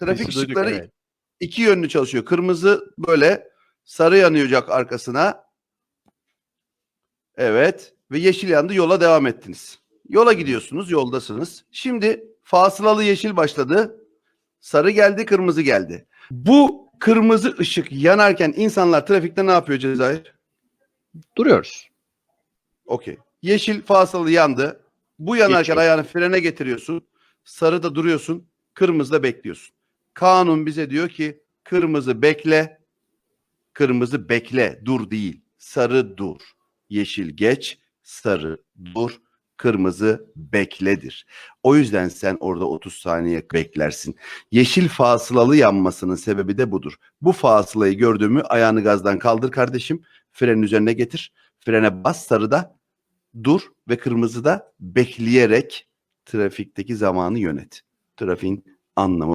trafik Sesi duyduk, ışıkları evet. iki yönlü çalışıyor. Kırmızı böyle sarı yanıyacak arkasına. Evet ve yeşil yandı yola devam ettiniz. Yola gidiyorsunuz yoldasınız. Şimdi fasılalı yeşil başladı. Sarı geldi kırmızı geldi. Bu kırmızı ışık yanarken insanlar trafikte ne yapıyor Cezayir? Duruyoruz. Okey. Yeşil fasılalı yandı. Bu yanarken Geçiyor. ayağını frene getiriyorsun. Sarıda duruyorsun. Kırmızıda bekliyorsun. Kanun bize diyor ki kırmızı bekle. Kırmızı bekle. Dur değil. Sarı dur. Yeşil geç. Sarı dur. Kırmızı bekledir. O yüzden sen orada 30 saniye beklersin. Yeşil fasılalı yanmasının sebebi de budur. Bu fasılayı gördüğümü ayağını gazdan kaldır kardeşim. Frenin üzerine getir. Frene bas sarıda dur ve kırmızıda bekleyerek trafikteki zamanı yönet. Trafiğin anlamı